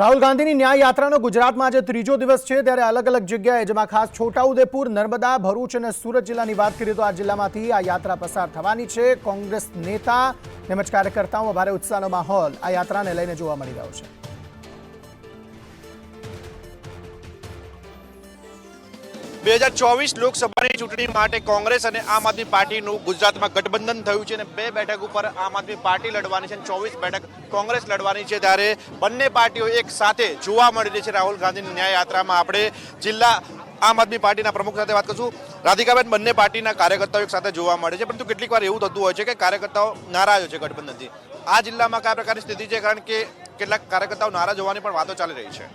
રાહુલ ગાંધીની ન્યાય યાત્રાનો ગુજરાતમાં આજે ત્રીજો દિવસ છે ત્યારે અલગ અલગ જગ્યાએ, જેમાં ખાસ છોટાઉદેપુર, નર્મદા, ભરૂચ અને સુરત જિલ્લાની વાત કરીએ તો આ જિલ્લામાંથી આ યાત્રા પસાર થવાની છે. કોંગ્રેસ નેતા તેમજ કાર્યકર્તાઓમાં ભારે ઉત્સાહનો માહોલ આ યાત્રાને લઈને જોવા મળી રહ્યો છે. બે હજાર ચોવીસ લોકસભાની ચૂંટણી માટે કોંગ્રેસ અને આમ આદમી પાર્ટીનું ગુજરાતમાં ગઠબંધન થયું છે અને બે બેઠક ઉપર આમ આદમી પાર્ટી લડવાની છે અને ચોવીસ બેઠક કોંગ્રેસ લડવાની છે ત્યારે બંને પાર્ટીઓ એક સાથે જોવા મળી રહી છે. રાહુલ ગાંધીની ન્યાય યાત્રામાં આપણે જિલ્લા આમ આદમી પાર્ટીના પ્રમુખ સાથે વાત કરશું. રાધિકાબેન, બંને પાર્ટીના કાર્યકર્તાઓ એક સાથે જોવા મળે છે, પરંતુ કેટલીક વાર એવું થતું હોય છે કે કાર્યકર્તાઓ નારાજ હોય છે ગઠબંધનથી. આ જિલ્લામાં કયા પ્રકારની સ્થિતિ છે? કારણ કે કેટલાક કાર્યકર્તાઓ નારાજ હોવાની પણ વાતો ચાલી રહી છે.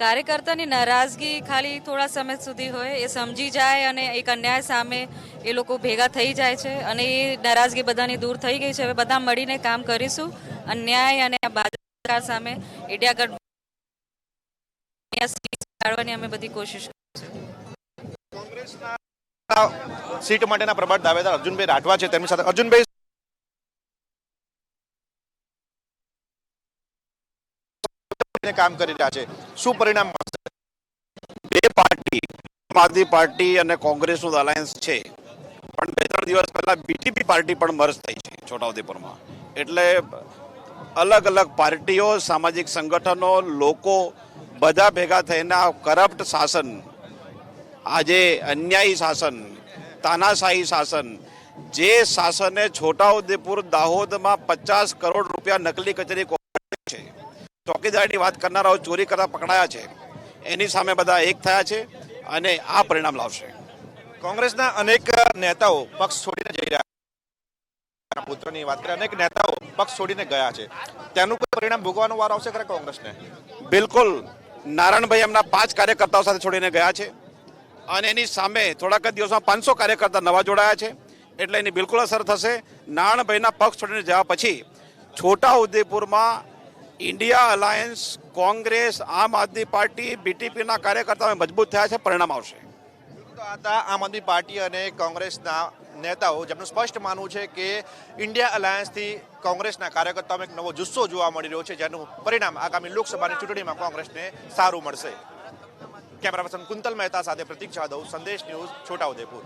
કાર્યકર્તાની નારાજગી ખાલી થોડા સમય સુધી હોય, એ સમજી જાય અને એક અન્યાય સામે એ લોકો ભેગા થઈ જાય છે અને એ નારાજગી બધાની દૂર થઈ ગઈ છે. હવે બધા મળીને કામ કરીશું. અન્યાય અને ભાજપ સામે ઇડિયાગઢ અમે બધી કોશિશ કોંગ્રેસના સીટ માટેના પ્રબળ દાવેદાર અર્જુનભાઈ રાઠવા છે. તેમની સાથે અર્જુનભાઈ કામ કરી રહ્યા છે. શું પરિણામ મળશે? બે પાર્ટી, આમ આદમી પાર્ટી અને કોંગ્રેસનું અલાયન્સ છે. પણ બે ત્રણ દિવસ પહેલા બીટીપી પાર્ટી પણ મર્જ થઈ છે છોટાઉદેપુરમાં. એટલે અલગ અલગ પાર્ટીઓ, સામાજિક સંગઠનો, લોકો બધા ભેગા થઈને આ કરપ્ટ શાસન, આજે અન્યાયી શાસન, તાનાશાહી શાસન, જે શાસને છોટાઉદેપુર દાહોદમાં પચાસ કરોડ રૂપિયા નકલી કચેરી છે. ચોકીદારની વાત કરનારાઓ ચોરી કરતા પકડાયા છે. એની સામે બધા એક થયા છે અને આ પરિણામ લાવશે. કોંગ્રેસના અનેક નેતાઓ પક્ષ છોડીને જઈ રહ્યા છે. પુત્રની વાત કરીએ અનેક નેતાઓ પક્ષ છોડીને ગયા છે. તેનું કોઈ પરિણામ ભોગવાનો વાર આવશે ખરા કોંગ્રેસને? બિલકુલ. નારાયણભાઈ એમના પાંચ કાર્યકર્તાઓ સાથે છોડીને ગયા છે. અને એની સામે થોડાક જ દિવસમાં પાંચસો કાર્યકર્તા નવા જોડાયા છે. એટલે એની બિલકુલ અસર થશે. નારાયણભાઈના પક્ષ છોડીને જવા પછી છોટા ઉદેપુરમાં India alliance Congress, Aam Aadmi party, બીટીપીના કાર્યકર્તાઓ મજબૂત થયા છે, પરિણામ આવશે. હતા આમ આદમી પાર્ટી અને કોંગ્રેસના નેતાઓ, જેમનું સ્પષ્ટ માનવું છે કે ઇન્ડિયા અલાયન્સથી કોંગ્રેસના કાર્યકર્તાઓમાં એક નવો જુસ્સો જોવા મળી રહ્યો છે, જેનું પરિણામ આગામી લોકસભાની ચૂંટણીમાં કોંગ્રેસને સારું મળશે. કેમેરા પર્સન કુંતલ મહેતા સાથે પ્રતીક જાદવ, સંદેશ ન્યૂઝ, છોટાઉદેપુર.